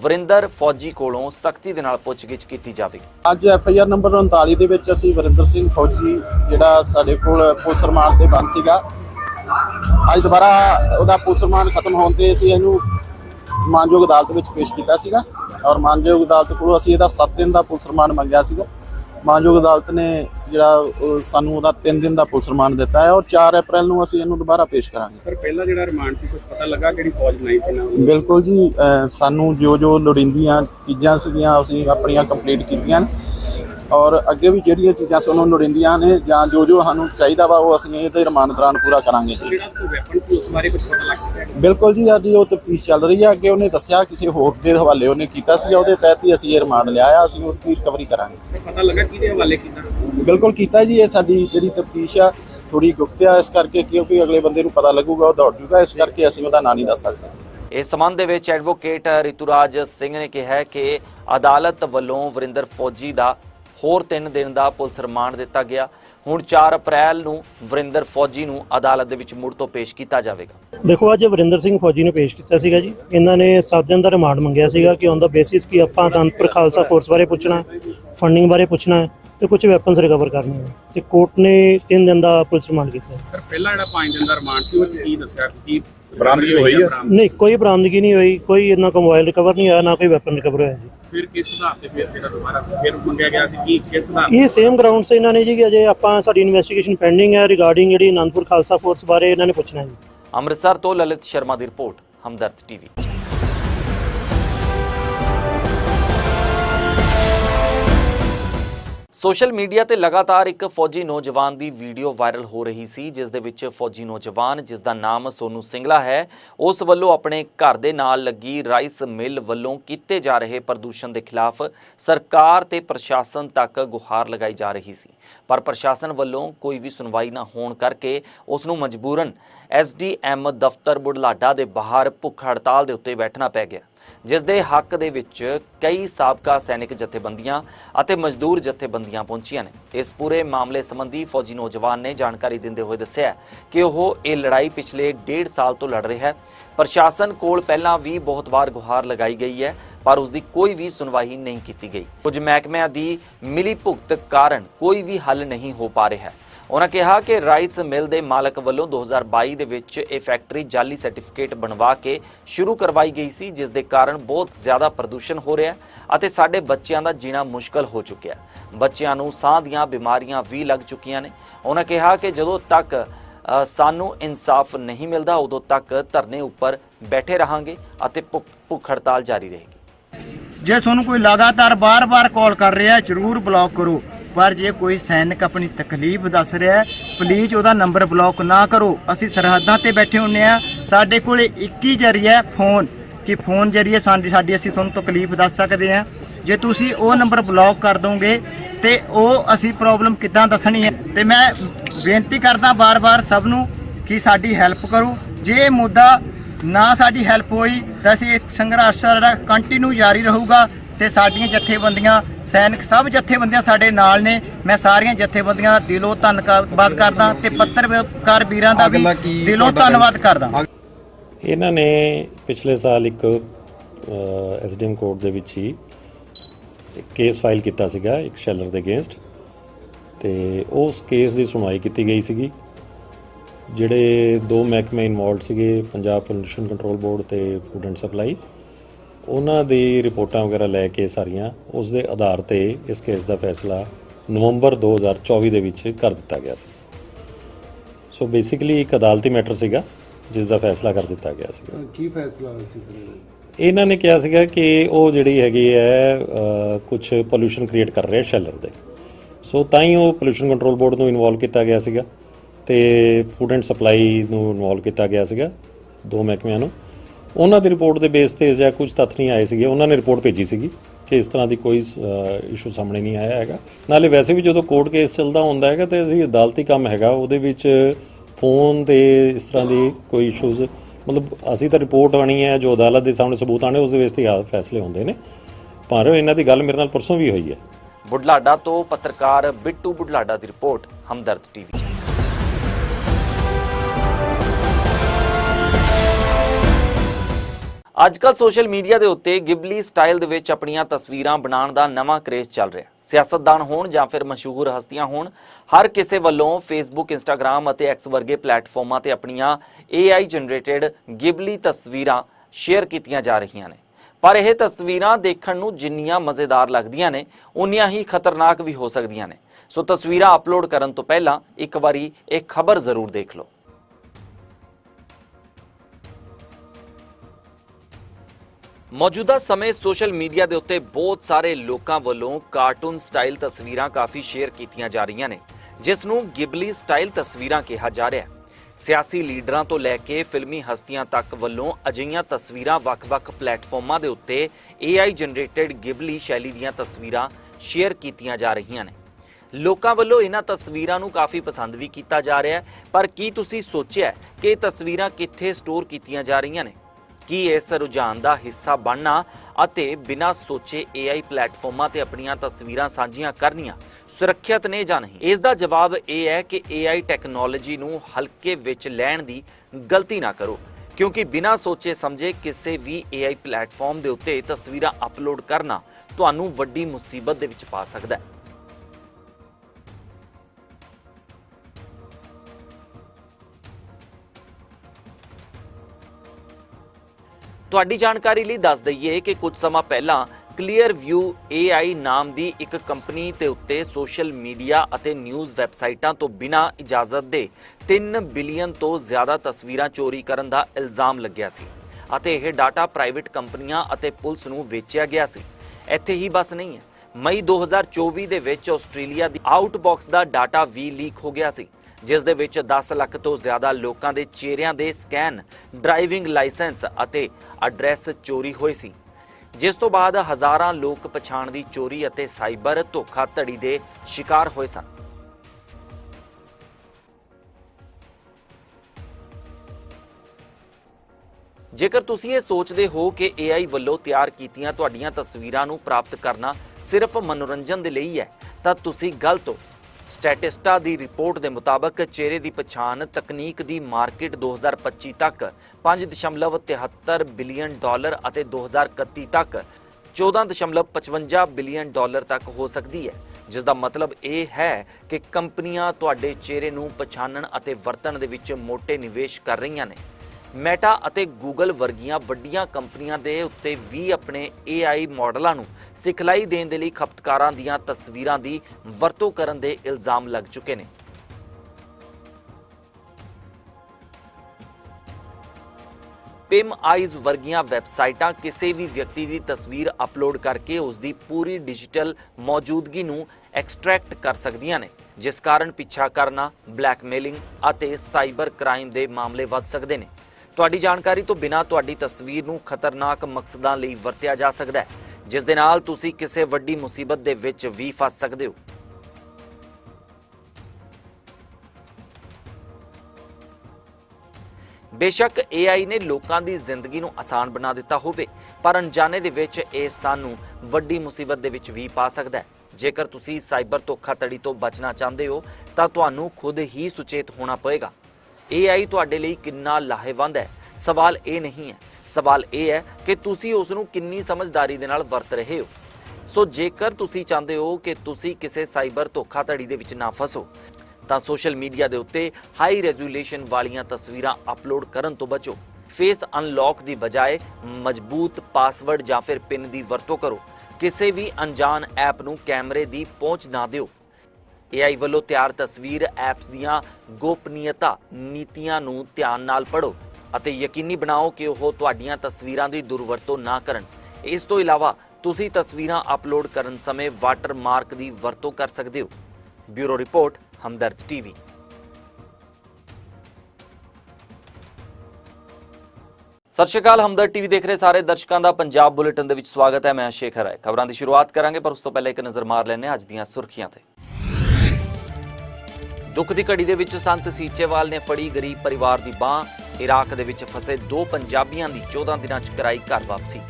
ਵਰਿੰਦਰ ਫੌਜੀ ਕੋਲੋਂ ਸਖਤੀ ਦੇ ਨਾਲ ਪੁੱਛਗਿੱਛ ਕੀਤੀ ਜਾਵੇਗੀ। ਅੱਜ ਐਫ ਆਈ ਆਰ ਨੰਬਰ 39 ਦੇ ਵਿੱਚ ਅਸੀਂ ਵਰਿੰਦਰ ਸਿੰਘ ਫੌਜੀ, ਜਿਹੜਾ ਸਾਡੇ ਕੋਲ ਪੁਲਿਸ ਰਿਮਾਂਡ ਤੇ ਬੰਦ ਸੀਗਾ, ਅੱਜ ਦੁਬਾਰਾ ਉਹਦਾ ਪੁਲਿਸ ਰਿਮਾਂਡ ਖਤਮ ਹੋਣ ਤੇ ਅਸੀਂ ਇਹਨੂੰ ਮਾਨਯੋਗ ਅਦਾਲਤ ਵਿੱਚ ਪੇਸ਼ ਕੀਤਾ ਸੀਗਾ ਔਰ ਮਾਨਯੋਗ ਅਦਾਲਤ ਕੋਲੋਂ ਅਸੀਂ ਇਹਦਾ 7 ਦਿਨ ਦਾ ਪੁਲਿਸ ਰਿਮਾਂਡ ਮੰਗਿਆ ਸੀਗਾ। ਮਾਨਯੋਗ ਅਦਾਲਤ ਨੇ ਜਿਹੜਾ ਸਾਨੂੰ ਉਹਦਾ 3 ਦਿਨ ਦਾ ਪੁਲਿਸ ਰਿਮਾਂਡ ਦਿੱਤਾ ਹੈ ਔਰ 4 ਅਪ੍ਰੈਲ ਨੂੰ ਅਸੀਂ ਇਹਨੂੰ ਦੁਬਾਰਾ ਪੇਸ਼ ਕਰਾਂਗੇ। ਸਰ ਪਹਿਲਾ ਜਿਹੜਾ ਰਿਮਾਂਡ ਸੀ ਕੁਝ ਪਤਾ ਲੱਗਾ ਕਿਹੜੀ ਫੌਜ ਬਣਾਈ ਸੀ ਨਾ? ਬਿਲਕੁਲ ਜੀ ਸਾਨੂੰ ਜੋ ਜੋ ਲੋੜੀਂਦੀਆਂ ਚੀਜ਼ਾਂ ਸੀਗੀਆਂ ਅਸੀਂ ਆਪਣੀਆਂ ਕੰਪਲੀਟ ਕੀਤੀਆਂ ਨੇ। ਔਰ ਅੱਗੇ ਵੀ ਜਿਹੜੀਆਂ ਚੀਜ਼ਾਂ ਸਾਨੂੰ ਲੋੜੀਂਦੀਆਂ ਨੇ ਜਾਂ ਜੋ ਜੋ ਸਾਨੂੰ ਚਾਹੀਦਾ ਵਾ ਉਹ ਅਸੀਂ ਇਹਦੇ ਰਿਮਾਂਡ ਦੌਰਾਨ ਪੂਰਾ ਕਰਾਂਗੇ ਜੀ। ਬਿਲਕੁਲ ਜੀ ਸਾਡੀ ਉਹ ਤਫਤੀਸ਼ ਚੱਲ ਰਹੀ ਹੈ ਅੱਗੇ ਉਹਨੇ ਦੱਸਿਆ ਕਿਸੇ ਹੋਰ ਦੇ ਹਵਾਲੇ ਉਹਨੇ ਕੀਤਾ ਸੀ ਉਹਦੇ ਤਹਿਤ ਹੀ ਅਸੀਂ ਇਹ ਰਿਮਾਂਡ ਲਿਆ ਆ ਅਸੀਂ ਉਹਦੀ ਰਿਕਵਰੀ ਕਰਾਂਗੇ। ਪਤਾ ਲੱਗਾ ਕਿਹਦੇ ਹਵਾਲੇ ਕੀਤਾ? ਬਿਲਕੁਲ ਕੀਤਾ ਜੀ ਇਹ ਸਾਡੀ ਜਿਹੜੀ ਤਫਤੀਸ਼ ਆ ਥੋੜੀ ਗੁਪਤ ਆ ਇਸ ਕਰਕੇ ਕਿਉਂਕਿ ਅਗਲੇ ਬੰਦੇ ਨੂੰ ਪਤਾ ਲੱਗੂਗਾ ਉਹ ਦੌੜ ਜੂਗਾ ਇਸ ਕਰਕੇ ਅਸੀਂ ਉਹਦਾ ਨਾਂ ਨਹੀਂ ਦੱਸ ਸਕਦੇ। ਇਸ ਸੰਬੰਧ ਦੇ ਵਿੱਚ ਐਡਵੋਕੇਟ ਰਿਤੂਰਾਜ ਸਿੰਘ ਨੇ ਕਿਹਾ ਕਿ ਅਦਾਲਤ ਵੱਲੋਂ ਵਰਿੰਦਰ ਫੌਜੀ ਦਾ ਹੋਰ 3 ਦਿਨ ਦਾ ਪੁਲਿਸ ਰਿਮਾਂਡ ਦਿੱਤਾ ਗਿਆ। ਹੁਣ 4 ਅਪ੍ਰੈਲ ਨੂੰ ਵਰਿੰਦਰ ਫੌਜੀ ਨੂੰ ਅਦਾਲਤ ਦੇ ਵਿੱਚ ਮੁੜ ਤੋਂ ਪੇਸ਼ ਕੀਤਾ ਜਾਵੇਗਾ। ਦੇਖੋ ਅੱਜ ਵਰਿੰਦਰ ਸਿੰਘ ਫੌਜੀ ਨੂੰ ਪੇਸ਼ ਕੀਤਾ ਸੀਗਾ ਜੀ। ਇਹਨਾਂ ਨੇ 7 ਦਿਨ ਦਾ ਰਿਮਾਂਡ ਮੰਗਿਆ ਸੀਗਾ ਕਿ ਔਨ ਦਾ ਬੇਸਿਸ ਕਿ ਆਪਾਂ ਅਨੰਦਪੁਰ ਖਾਲਸਾ ਫੋਰਸ ਬਾਰੇ ਪੁੱਛਣਾ ਫੰਡਿੰਗ ਬਾਰੇ ਪੁੱਛਣਾ ਹੈ ਤੇ ਕੁਝ ਵੈਪਨਸ ਰਿਕਵਰ ਕਰਨੇ ਹੈ ਤੇ ਕੋਰਟ ਨੇ 3 ਦਿਨ ਦਾ ਪੁਲਿਸ ਰਿਮਾਂਡ ਕੀਤਾ। ਸਰ ਪਹਿਲਾ ਜਿਹੜਾ 5 ਦਿਨ ਦਾ ਰਿਮਾਂਡ ਸੀ ਉਹ 'ਚ ਕੀ ਦੱਸਿਆ? ਕੀ ਬਰਾਮਦਗੀ ਹੋਈ ਹੈ? ਨਹੀਂ ਕੋਈ ਬਰਾਮਦਗੀ ਨਹੀਂ ਹੋਈ ਕੋਈ ਇਹਨਾਂ ਕੋ ਮੋਬਾਈਲ ਰਿਕਵਰ ਨਹੀਂ ਹੋਇਆ ਨਾ ਕੋਈ ਵੈਪਨ ਰਿਕਵਰ ਹੋਇਆ ਜੀ। ਫਿਰ ਕਿਸ ਹਿਸਾਬ ਤੇ ਫਿਰ ਜਿਹੜਾ ਦੁਬਾਰਾ ਫਿਰ ਮੰਗਿਆ ਗਿਆ ਸੀ? ਕਿ ਕਿਸ ਹਿਸਾਬ ਇਹ ਸੇਮ ਗਰਾਊਂਡ ਸੇ ਇਹਨਾਂ ਨੇ ਜੀ ਕਿ ਅਜੇ ਆਪਾਂ ਸਾਡੀ ਇਨਵੈਸਟੀਗੇਸ਼ਨ ਪੈਂਡਿੰਗ ਹੈ ਰਿਗਾਰਡਿੰਗ ਜਿਹੜੀ ਅਨੰਦਪੁਰ ਖਾਲਸਾ ਫੋਰਸ ਬਾਰੇ ਇਹਨਾਂ ਨੇ ਪੁੱਛਣਾ ਹੈ ਜੀ। ਅੰਮ੍ਰਿਤਸਰ ਤੋਂ ਲਲਿਤ ਸ਼ਰਮਾ ਦੀ report Hamdard TV. Social media ਤੇ ਲਗਾਤਾਰ ਇੱਕ ਫੌਜੀ ਨੌਜਵਾਨ ਦੀ ਵੀਡੀਓ ਵਾਇਰਲ ਹੋ ਰਹੀ ਸੀ, ਜਿਸ ਦੇ ਵਿੱਚ ਫੌਜੀ ਨੌਜਵਾਨ, ਜਿਸ ਦਾ ਨਾਮ ਸੋਨੂ ਸਿੰਗਲਾ ਹੈ, ਉਸ ਵੱਲੋਂ ਆਪਣੇ ਘਰ ਦੇ ਨਾਲ ਲੱਗੀ ਰਾਈਸ ਮਿਲ ਵੱਲੋਂ ਕੀਤੇ ਜਾ ਰਹੇ ਪ੍ਰਦੂਸ਼ਣ ਦੇ ਖਿਲਾਫ ਸਰਕਾਰ ਤੇ ਪ੍ਰਸ਼ਾਸਨ ਤੱਕ ਗੁਹਾਰ ਲਗਾਈ ਜਾ ਰਹੀ ਸੀ। ਪਰ ਪ੍ਰਸ਼ਾਸਨ ਵੱਲੋਂ ਕੋਈ ਵੀ ਸੁਣਵਾਈ ਨਾ ਹੋਣ ਕਰਕੇ ਉਸ ਨੂੰ ਮਜਬੂਰਨ ਐਸਡੀਐਮ ਦਫ਼ਤਰ ਬੁਢਲਾਡਾ ਦੇ ਬਾਹਰ ਭੁੱਖ ਹੜਤਾਲ ਦੇ ਉੱਤੇ ਬੈਠਣਾ ਪੈ ਗਿਆ। ਜਿਸ ਦੇ ਹੱਕ ਦੇ ਵਿੱਚ ਕਈ ਸਾਬਕਾ ਸੈਨਿਕ ਜਥੇਬੰਦੀਆਂ ਅਤੇ ਮਜ਼ਦੂਰ ਜਥੇਬੰਦੀਆਂ ਪਹੁੰਚੀਆਂ ਨੇ। ਇਸ ਪੂਰੇ ਮਾਮਲੇ ਸੰਬੰਧੀ ਫੌਜੀ ਨੌਜਵਾਨ ਨੇ ਜਾਣਕਾਰੀ ਦਿੰਦੇ ਹੋਏ ਦੱਸਿਆ ਕਿ ਉਹ ਇਹ ਲੜਾਈ ਪਿਛਲੇ ਡੇਢ ਸਾਲ ਤੋਂ ਲੜ ਰਿਹਾ ਹੈ। ਪ੍ਰਸ਼ਾਸਨ ਕੋਲ ਪਹਿਲਾਂ ਵੀ ਬਹੁਤ ਵਾਰ ਗੁਹਾਰ ਲਗਾਈ ਗਈ ਹੈ, ਪਰ ਉਸ ਦੀ ਕੋਈ ਵੀ ਸੁਣਵਾਈ ਨਹੀਂ ਕੀਤੀ ਗਈ। ਕੁਝ ਮਹਿਕਮਿਆਂ ਦੀ ਮਿਲੀ ਭੁਗਤ ਕਾਰਨ ਕੋਈ ਵੀ ਹੱਲ ਨਹੀਂ ਹੋ ਪਾ ਰਿਹਾ। ਹੈ ਉਹਨਾਂ ਕਿਹਾ ਕਿ ਰਾਈਸ ਮਿਲ ਦੇ ਮਾਲਕ ਵੱਲੋਂ 2022 ਦੇ ਵਿੱਚ ਇਹ ਫੈਕਟਰੀ ਜਾਲੀ ਸਰਟੀਫਿਕੇਟ ਬਣਵਾ ਕੇ ਸ਼ੁਰੂ ਕਰਵਾਈ ਗਈ ਸੀ, ਜਿਸ ਦੇ ਕਾਰਨ ਬਹੁਤ ਜ਼ਿਆਦਾ ਪ੍ਰਦੂਸ਼ਣ ਹੋ ਰਿਹਾ ਅਤੇ ਸਾਡੇ ਬੱਚਿਆਂ ਦਾ ਜੀਣਾ ਮੁਸ਼ਕਲ ਹੋ ਚੁੱਕਿਆ ਬੱਚਿਆਂ ਨੂੰ ਸਾਹ ਦੀਆਂ ਬਿਮਾਰੀਆਂ ਵੀ ਲੱਗ ਚੁੱਕੀਆਂ ਨੇ। ਉਹਨਾਂ ਕਿਹਾ ਕਿ ਜਦੋਂ ਤੱਕ ਸਾਨੂੰ ਇਨਸਾਫ ਨਹੀਂ ਮਿਲਦਾ, ਉਦੋਂ ਤੱਕ ਧਰਨੇ ਉੱਪਰ ਬੈਠੇ ਰਹਾਂਗੇ ਅਤੇ ਭੁੱਖ ਭੁੱਖ ਹੜਤਾਲ ਜਾਰੀ ਰਹੇਗੀ। ਜੇ ਤੁਹਾਨੂੰ ਕੋਈ ਲਗਾਤਾਰ ਬਾਰ-ਬਾਰ ਕਾਲ ਕਰ ਰਿਹਾ ਹੈ, ਜਰੂਰ ਬਲੌਕ ਕਰੋ। ਪਰ ਜੇ ਕੋਈ ਸੈਨਿਕ ਆਪਣੀ ਤਕਲੀਫ ਦੱਸ ਰਿਹਾ ਪਲੀਜ਼ ਉਹਦਾ ਨੰਬਰ ਬਲੌਕ ਨਾ ਕਰੋ। ਅਸੀਂ ਸਰਹੱਦਾਂ ਤੇ ਬੈਠੇ ਹੁੰਨੇ ਆ। ਸਾਡੇ ਕੋਲ ਇੱਕ ਹੀ ਜਰੀਆ ਫੋਨ। ਕਿ ਫੋਨ ਜਰੀਏ ਸਾਡੀ ਸਾਡੀ ਅਸੀਂ ਤੁਹਾਨੂੰ ਤਕਲੀਫ ਦੱਸ ਸਕਦੇ ਆ ਜੇ ਤੁਸੀਂ ਉਹ ਨੰਬਰ ਬਲੌਕ ਕਰ ਦੋਗੇ ਤੇ ਉਹ ਅਸੀਂ ਪ੍ਰੋਬਲਮ ਕਿੱਦਾਂ ਦੱਸਣੀ ਹੈ? ਤੇ ਮੈਂ ਬੇਨਤੀ ਕਰਦਾ ਬਾਰ-ਬਾਰ ਸਭ ਨੂੰ ਕਿ ਸਾਡੀ ਹੈਲਪ ਕਰੋ। ਜੇ ਇਹ ਮੁੱਦਾ ਨਾ ਸਾਡੀ ਹੈਲਪ ਹੋਈ, ਤਾਂ ਅਸੀਂ ਇੱਕ ਸੰਘਰਸ਼ ਸਾਡਾ ਕੰਟੀਨਿਊ ਜਾਰੀ ਰਹੂਗਾ ਤੇ ਸਾਡੀਆਂ ਜਥੇਬੰਦੀਆਂ ਸੈਨਿਕ ਸਭ ਜਥੇਬੰਦੀਆਂ ਸਾਡੇ ਨਾਲ ਨੇ। ਮੈਂ ਸਾਰੀਆਂ ਜਥੇਬੰਦੀਆਂ ਦਾ ਦਿਲੋਂ ਧੰਨਵਾਦ ਕਰਦਾ ਤੇ ਪੱਤਰਕਾਰ ਵੀਰਾਂ ਦਾ ਵੀ ਦਿਲੋਂ ਧੰਨਵਾਦ ਕਰਦਾ। ਇਹਨਾਂ ਨੇ ਪਿਛਲੇ ਸਾਲ ਇੱਕ ਐਸਡੀਐਮ ਕੋਰਟ ਦੇ ਵਿੱਚ ਹੀ ਇੱਕ ਕੇਸ ਫਾਈਲ ਕੀਤਾ ਸੀਗਾ ਇੱਕ ਸ਼ੈਲਰ ਦੇ ਅਗੇਂਸਟ। ਤੇ ਉਸ ਕੇਸ ਦੀ ਸੁਣਵਾਈ ਕੀਤੀ ਗਈ ਸੀਗੀ ਜਿਹੜੇ ਦੋ ਮਹਿਕਮੇ ਇਨਵੋਲਡ ਸੀਗੇ ਪੰਜਾਬ ਪੋਲੂਸ਼ਨ ਕੰਟਰੋਲ ਬੋਰਡ ਤੇ ਫੂਡ ਐਂਡ ਸਪਲਾਈ ਉਹਨਾਂ ਦੀ ਰਿਪੋਰਟਾਂ ਵਗੈਰਾ ਲੈ ਕੇ ਸਾਰੀਆਂ ਉਸ ਦੇ ਆਧਾਰ ਤੇ ਇਸ ਕੇਸ ਦਾ ਫੈਸਲਾ ਨਵੰਬਰ 2024 ਦੇ ਵਿੱਚ ਕਰ ਦਿੱਤਾ ਗਿਆ ਸੀ। ਸੋ ਬੇਸਿਕਲੀ ਇੱਕ ਅਦਾਲਤੀ ਮੈਟਰ ਸੀਗਾ ਜਿਸ ਦਾ ਫੈਸਲਾ ਕਰ ਦਿੱਤਾ ਗਿਆ ਸੀਗਾ। ਕੀ ਫੈਸਲਾ ਹੋਇਆ ਸੀ ਸਰ ਇਹਨਾਂ ਨੇ ਕਿਹਾ ਸੀਗਾ ਕਿ ਉਹ ਜਿਹੜੀ ਹੈਗੀ ਹੈ ਕੁਝ ਪੋਲੂਸ਼ਨ ਕ੍ਰੀਏਟ ਕਰ ਰਹੇ ਸ਼ੈਲਰ ਦੇ। ਸੋ ਤਾਂ ਹੀ ਉਹ ਪੋਲੂਸ਼ਨ ਕੰਟਰੋਲ ਬੋਰਡ ਨੂੰ ਇਨਵੋਲਵ ਕੀਤਾ ਗਿਆ ਸੀਗਾ ਤੇ ਫੂਡ ਐਂਡ ਸਪਲਾਈ ਨੂੰ ਇਨਵੋਲਵ ਕੀਤਾ ਗਿਆ ਸੀਗਾ ਦੋ ਮਹਿਕਮਿਆਂ ਨੂੰ। ਉਹਨਾਂ ਦੀ ਰਿਪੋਰਟ ਦੇ ਬੇਸ ਤੇ ਜਾਂ ਕੁਝ ਤੱਥ ਨਹੀਂ ਆਏ ਸੀਗੇ। ਉਹਨਾਂ ਨੇ ਰਿਪੋਰਟ ਭੇਜੀ ਸੀਗੀ ਕਿ ਇਸ ਤਰ੍ਹਾਂ ਦੀ ਕੋਈ ਇਸ਼ੂ ਸਾਹਮਣੇ ਨਹੀਂ ਆਇਆ ਹੈਗਾ। ਨਾਲੇ ਵੈਸੇ ਵੀ ਜਦੋਂ ਕੋਰਟ ਕੇਸ ਚੱਲਦਾ ਹੁੰਦਾ ਹੈਗਾ ਤੇ ਅਸੀਂ ਅਦਾਲਤੀ ਕੰਮ ਹੈਗਾ, ਉਹਦੇ ਵਿੱਚ ਫੋਨ ਤੇ ਇਸ ਤਰ੍ਹਾਂ ਦੀ ਕੋਈ ਇਸ਼ੂਜ਼ ਮਤਲਬ ਅਸੀਂ ਤਾਂ ਰਿਪੋਰਟ ਆਣੀ ਹੈ ਜੋ ਅਦਾਲਤ ਦੇ ਸਾਹਮਣੇ ਸਬੂਤ ਆਣੇ ਉਸ ਦੇ ਬੇਸ ਤੇ ਫੈਸਲੇ ਹੁੰਦੇ ਨੇ। ਪਰ ਇਹਨਾਂ ਦੀ ਗੱਲ ਮੇਰੇ ਨਾਲ ਪਰਸੋਂ ਵੀ ਹੋਈ ਹੈ। ਬੁਢਲਾਡਾ ਤੋਂ ਪੱਤਰਕਾਰ ਬਿੱਟੂ ਬੁਢਲਾਡਾ ਦੀ ਰਿਪੋਰਟ, ਹਮਦਰਦ ਟੀਵੀ। ਅੱਜਕੱਲ ਸੋਸ਼ਲ ਮੀਡੀਆ ਦੇ ਉੱਤੇ ਗਿਬਲੀ ਸਟਾਈਲ ਦੇ ਵਿੱਚ ਆਪਣੀਆਂ ਤਸਵੀਰਾਂ ਬਣਾਉਣ ਦਾ ਨਵਾਂ ਕ੍ਰੇਜ਼ ਚੱਲ ਰਿਹਾ ਸਿਆਸਤਦਾਨ ਹੋਣ ਜਾਂ ਫਿਰ ਮਸ਼ਹੂਰ ਹਸਤੀਆਂ ਹੋਣ, ਹਰ ਕਿਸੇ ਵੱਲੋਂ ਫੇਸਬੁੱਕ ਇੰਸਟਾਗ੍ਰam ਅਤੇ ਐਕਸ ਵਰਗੇ ਪਲੇਟਫਾਰਮਾਂ ਤੇ ਆਪਣੀਆਂ AI ਜਨਰੇਟਿਡ ਗਿਬਲੀ ਤਸਵੀਰਾਂ ਸ਼ੇਅਰ ਕੀਤੀਆਂ ਜਾ ਰਹੀਆਂ ਨੇ। ਪਰ ਇਹ ਤਸਵੀਰਾਂ ਦੇਖਣ ਨੂੰ ਜਿੰਨੀਆਂ ਮਜ਼ੇਦਾਰ ਲੱਗਦੀਆਂ ਨੇ, ਉਨੀਆਂ ਹੀ ਖਤਰਨਾਕ ਵੀ ਹੋ ਸਕਦੀਆਂ ਨੇ। ਸੋ ਤਸਵੀਰਾਂ ਅਪਲੋਡ ਕਰਨ ਤੋਂ ਪਹਿਲਾਂ ਇੱਕ ਵਾਰੀ ਇਹ ਖਬਰ ਜ਼ਰੂਰ ਦੇਖ ਲਓ। ਮੌਜੂਦਾ ਸਮੇਂ ਸੋਸ਼ਲ ਮੀਡੀਆ ਦੇ ਉੱਤੇ ਬਹੁਤ ਸਾਰੇ ਲੋਕਾਂ ਵੱਲੋਂ ਕਾਰਟੂਨ ਸਟਾਈਲ ਤਸਵੀਰਾਂ ਕਾਫੀ ਸ਼ੇਅਰ ਕੀਤੀਆਂ ਜਾ ਰਹੀਆਂ ਨੇ, ਜਿਸ ਨੂੰ ਗਿਬਲੀ ਸਟਾਈਲ ਤਸਵੀਰਾਂ ਕਿਹਾ ਜਾ ਰਿਹਾ ਹੈ। ਸਿਆਸੀ ਲੀਡਰਾਂ ਤੋਂ ਲੈ ਕੇ ਫਿਲਮੀ ਹਸਤੀਆਂ ਤੱਕ ਵੱਲੋਂ ਅਜਿਹੀਆਂ ਤਸਵੀਰਾਂ ਵੱਖ-ਵੱਖ ਪਲੇਟਫਾਰਮਾਂ ਦੇ ਉੱਤੇ AI ਜਨਰੇਟਡ ਗਿਬਲੀ ਸ਼ੈਲੀ ਦੀਆਂ ਤਸਵੀਰਾਂ ਸ਼ੇਅਰ ਕੀਤੀਆਂ ਜਾ ਰਹੀਆਂ ਨੇ। ਲੋਕਾਂ ਵੱਲੋਂ ਇਹਨਾਂ ਤਸਵੀਰਾਂ ਨੂੰ ਕਾਫੀ ਪਸੰਦ ਵੀ ਕੀਤਾ ਜਾ ਰਿਹਾ ਹੈ, ਪਰ ਕੀ ਤੁਸੀਂ ਸੋਚਿਆ ਕਿ ਇਹ ਤਸਵੀਰਾਂ ਕਿੱਥੇ ਸਟੋਰ ਕੀਤੀਆਂ ਜਾ ਰਹੀਆਂ ਨੇ? ਕੀ ਇਸ ਰੁਝਾਨ ਦਾ ਹਿੱਸਾ ਬਣਨਾ ਅਤੇ ਬਿਨਾਂ ਸੋਚੇ AI ਪਲੇਟਫਾਰਮਾਂ ਤੇ ਆਪਣੀਆਂ ਤਸਵੀਰਾਂ ਸਾਂਝੀਆਂ ਕਰਨੀਆਂ ਸੁਰੱਖਿਅਤ ਨੇ ਜਾਂ ਨਹੀਂ? ਇਸ ਦਾ ਜਵਾਬ ਇਹ ਹੈ ਕਿ AI ਟੈਕਨੋਲੋਜੀ ਨੂੰ ਹਲਕੇ ਵਿੱਚ ਲੈਣ ਦੀ ਗਲਤੀ ਨਾ ਕਰੋ, ਕਿਉਂਕਿ ਬਿਨਾਂ ਸੋਚੇ ਸਮਝੇ ਕਿਸੇ ਵੀ AI ਪਲੇਟਫਾਰਮ ਦੇ ਉੱਤੇ ਤਸਵੀਰਾਂ ਅਪਲੋਡ ਕਰਨਾ ਤੁਹਾਨੂੰ ਵੱਡੀ ਮੁਸੀਬਤ ਦੇ ਵਿੱਚ ਪਾ ਸਕਦਾ ਹੈ। ਤੁਹਾਡੀ ਜਾਣਕਾਰੀ ਲਈ ਦੱਸ ਦਈਏ ਕਿ ਕੁਝ ਸਮਾਂ ਪਹਿਲਾਂ ਕਲੀਅਰ ਵਿਊ AI ਨਾਮ ਦੀ ਇੱਕ ਕੰਪਨੀ ਤੇ ਉੱਤੇ ਸੋਸ਼ਲ ਮੀਡੀਆ ਅਤੇ ਨਿਊਜ਼ ਵੈਬਸਾਈਟਾਂ ਤੋਂ ਬਿਨਾਂ ਇਜਾਜ਼ਤ ਦੇ 3 ਬਿਲੀਅਨ ਤੋਂ ਜ਼ਿਆਦਾ ਤਸਵੀਰਾਂ ਚੋਰੀ ਕਰਨ ਦਾ ਇਲਜ਼ਾਮ ਲੱਗਿਆ ਸੀ ਅਤੇ ਇਹ ਡਾਟਾ ਪ੍ਰਾਈਵੇਟ ਕੰਪਨੀਆਂ ਅਤੇ ਪੁਲਿਸ ਨੂੰ ਵੇਚਿਆ ਗਿਆ ਸੀ। ਇੱਥੇ ਹੀ ਬਸ ਨਹੀਂ ਹੈ। ਮਈ 2024 ਦੇ ਵਿੱਚ ਆਸਟ੍ਰੇਲੀਆ ਦੀ ਆਊਟਬਾਕਸ ਦਾ ਡਾਟਾ ਵੀ ਲੀਕ ਹੋ ਗਿਆ ਸੀ। ਜਿਸ ਦੇ ਵਿੱਚ 10 ਲੱਖ ਤੋਂ ਜ਼ਿਆਦਾ ਲੋਕਾਂ ਦੇ ਚਿਹਰਿਆਂ ਦੇ ਸਕੈਨ, ਡਰਾਈਵਿੰਗ ਲਾਇਸੈਂਸ ਅਤੇ ਐਡਰੈਸ ਚੋਰੀ ਹੋਏ ਸੀ। ਜਿਸ ਤੋਂ ਬਾਅਦ ਹਜ਼ਾਰਾਂ ਲੋਕ ਪਛਾਣ ਦੀ ਚੋਰੀ ਅਤੇ ਸਾਈਬਰ ਧੋਖਾਧੜੀ ਦੇ ਸ਼ਿਕਾਰ ਹੋਏ ਸਨ। ਜੇਕਰ ਤੁਸੀਂ ਇਹ ਸੋਚਦੇ ਹੋ ਕਿ AI ਵੱਲੋਂ ਤਿਆਰ ਕੀਤੀਆਂ ਤੁਹਾਡੀਆਂ ਤਸਵੀਰਾਂ ਨੂੰ ਪ੍ਰਾਪਤ ਕਰਨਾ ਸਿਰਫ ਮਨੋਰੰਜਨ ਦੇ ਲਈ ਹੈ, ਤਾਂ ਤੁਸੀਂ ਗਲਤ ਹੋ। ਸਟੈਟਿਸਟਾ ਦੀ ਰਿਪੋਰਟ ਦੇ ਮੁਤਾਬਕ ਚਿਹਰੇ ਦੀ ਪਛਾਣ ਤਕਨੀਕ ਦੀ ਮਾਰਕੀਟ 2025 ਤੱਕ 5.73 ਬਿਲੀਅਨ ਡਾਲਰ ਅਤੇ 2031 ਤੱਕ 14.55 ਬਿਲੀਅਨ ਡਾਲਰ ਤੱਕ ਹੋ ਸਕਦੀ ਹੈ। ਜਿਸ ਦਾ ਮਤਲਬ ਇਹ ਹੈ ਕਿ ਕੰਪਨੀਆਂ ਤੁਹਾਡੇ ਚਿਹਰੇ ਨੂੰ ਪਛਾਣਨ ਅਤੇ ਵਰਤਣ ਦੇ ਵਿੱਚ ਮੋਟੇ ਨਿਵੇਸ਼ ਕਰ ਰਹੀਆਂ ਨੇ। ਮੈਟਾ ਅਤੇ ਗੂਗਲ ਵਰਗੀਆਂ ਵੱਡੀਆਂ ਕੰਪਨੀਆਂ ਦੇ ਉੱਤੇ ਵੀ ਆਪਣੇ AI ਮਾਡਲਾਂ ਨੂੰ ਸਿਖਲਾਈ ਦੇਣ ਦੇ ਲਈ ਖਪਤਕਾਰਾਂ ਦੀਆਂ ਤਸਵੀਰਾਂ ਦੀ ਵਰਤੋਂ ਕਰਨ ਦੇ ਇਲਜ਼ਾਮ ਲੱਗ ਚੁੱਕੇ ਨੇ। ਪਿਮ ਆਈਜ਼ ਵਰਗੀਆਂ ਵੈਬਸਾਈਟਾਂ ਕਿਸੇ ਵੀ ਵਿਅਕਤੀ ਦੀ ਤਸਵੀਰ ਅਪਲੋਡ ਕਰਕੇ ਉਸ ਦੀ ਪੂਰੀ ਡਿਜੀਟਲ ਮੌਜੂਦਗੀ ਨੂੰ ਐਕਸਟ੍ਰੈਕਟ ਕਰ ਸਕਦੀਆਂ ਨੇ, ਜਿਸ ਕਾਰਨ ਪਿੱਛਾ ਕਰਨਾ, ਬਲੈਕਮੇਲਿੰਗ ਅਤੇ ਸਾਈਬਰ ਕ੍ਰਾਈਮ ਦੇ ਮਾਮਲੇ ਵੱਧ ਸਕਦੇ ਨੇ। ਤੁਹਾਡੀ ਜਾਣਕਾਰੀ ਤੋਂ ਬਿਨਾਂ ਤੁਹਾਡੀ ਤਸਵੀਰ ਨੂੰ ਖਤਰਨਾਕ ਮਕਸਦਾਂ ਲਈ ਵਰਤਿਆ ਜਾ ਸਕਦਾ ਹੈ, ਜਿਸ ਦੇ ਨਾਲ ਤੁਸੀਂ ਕਿਸੇ ਵੱਡੀ ਮੁਸੀਬਤ ਦੇ ਵਿੱਚ ਵੀ ਫਸ ਸਕਦੇ ਹੋ। ਬੇਸ਼ੱਕ AI ਨੇ ਲੋਕਾਂ ਦੀ ਜ਼ਿੰਦਗੀ ਨੂੰ ਆਸਾਨ ਬਣਾ ਦਿੱਤਾ ਹੋਵੇ, ਪਰ ਅਣਜਾਣੇ ਦੇ ਵਿੱਚ ਇਹ ਸਾਨੂੰ ਵੱਡੀ ਮੁਸੀਬਤ ਦੇ ਵਿੱਚ ਵੀ ਪਾ ਸਕਦਾ ਹੈ। ਜੇਕਰ ਤੁਸੀਂ ਸਾਈਬਰ ਧੋਖਾਧੜੀ ਤੋਂ ਬਚਣਾ ਚਾਹੁੰਦੇ ਹੋ, ਤਾਂ ਤੁਹਾਨੂੰ ਖੁਦ ਹੀ ਸੁਚੇਤ ਹੋਣਾ ਪਏਗਾ। AI ਤੁਹਾਡੇ ਲਈ ਕਿੰਨਾ ਲਾਹੇਵੰਦ ਹੈ? ਸਵਾਲ ਇਹ ਨਹੀਂ ਹੈ। ਸਵਾਲ ਇਹ ਹੈ ਕਿ ਤੁਸੀਂ ਉਸ ਨੂੰ ਕਿੰਨੀ ਸਮਝਦਾਰੀ ਦੇ ਨਾਲ ਵਰਤ ਰਹੇ ਹੋ। ਸੋ ਜੇਕਰ ਤੁਸੀਂ ਚਾਹੁੰਦੇ ਹੋ ਕਿ ਤੁਸੀਂ ਕਿਸੇ ਸਾਈਬਰ ਧੋਖਾਧੜੀ ਦੇ ਵਿੱਚ ਨਾ ਫਸੋ, ਤਾਂ ਸੋਸ਼ਲ ਮੀਡੀਆ ਦੇ ਉੱਤੇ ਹਾਈ ਰੈਜ਼ੋਲੂਸ਼ਨ ਵਾਲੀਆਂ ਤਸਵੀਰਾਂ ਅਪਲੋਡ ਕਰਨ ਤੋਂ ਬਚੋ। ਫੇਸ ਅਨਲੌਕ ਦੀ ਬਜਾਏ ਮਜ਼ਬੂਤ ਪਾਸਵਰਡ ਜਾਂ ਫਿਰ ਪਿਨ ਦੀ ਵਰਤੋਂ ਕਰੋ। ਕਿਸੇ ਵੀ ਅਣਜਾਣ ਐਪ ਨੂੰ ਕੈਮਰੇ ਦੀ ਪਹੁੰਚ ਨਾ ਦਿਓ। AI ਵੱਲੋਂ ਤਿਆਰ ਤਸਵੀਰ ਐਪਸ ਦੀਆਂ ਗੋਪਨੀਯਤਾ ਨੀਤੀਆਂ ਨੂੰ ਧਿਆਨ ਨਾਲ ਪੜ੍ਹੋ ਅਤੇ ਯਕੀਨੀ ਬਣਾਓ ਕਿ ਉਹ ਤੁਹਾਡੀਆਂ ਤਸਵੀਰਾਂ ਦੀ ਦੁਰਵਰਤੋਂ ਨਾ ਕਰਨ। ਇਸ ਤੋਂ ਇਲਾਵਾ ਤੁਸੀਂ ਤਸਵੀਰਾਂ ਅਪਲੋਡ ਕਰਨ ਸਮੇਂ ਵਾਟਰਮਾਰਕ ਦੀ ਵਰਤੋਂ ਕਰ ਸਕਦੇ ਹੋ। Bureau report, Hamdard TV. ਸਤਿ ਸ਼੍ਰੀ ਅਕਾਲ, ਹਮਦਰਦ ਟੀਵੀ ਦੇਖ ਰਹੇ ਸਾਰੇ ਦਰਸ਼ਕਾਂ ਦਾ ਪੰਜਾਬ ਬੁਲੇਟਿਨ ਦੇ ਵਿੱਚ ਸਵਾਗਤ ਹੈ। ਮੈਂ ਸ਼ੇਖਰ ਹੈ ਖਬਰਾਂ ਦੀ ਸ਼ੁਰੂਆਤ ਕਰਾਂਗੇ, ਪਰ ਉਸ ਤੋਂ ਪਹਿਲਾਂ ਇੱਕ ਨਜ਼ਰ ਮਾਰ ਲੈਂਦੇ ਹਾਂ ਅੱਜ ਦੀਆਂ ਸੁਰਖੀਆਂ ਤੇ। ਦੁੱਖ ਦੀ ਘੜੀ ਦੇ ਵਿੱਚ ਸੰਤ ਸੀਚੇਵਾਲ ਨੇ ਫੜੀ ਗਰੀਬ ਪਰਿਵਾਰ ਦੀ ਬਾਹ। ਇਰਾਕ ਦੇ ਵਿੱਚ ਫਸੇ ਦੋ ਪੰਜਾਬੀਆਂ ਦੀ 14 ਦਿਨਾਂ 'ਚ ਕਰਾਈ ਘਰ ਵਾਪਸੀ।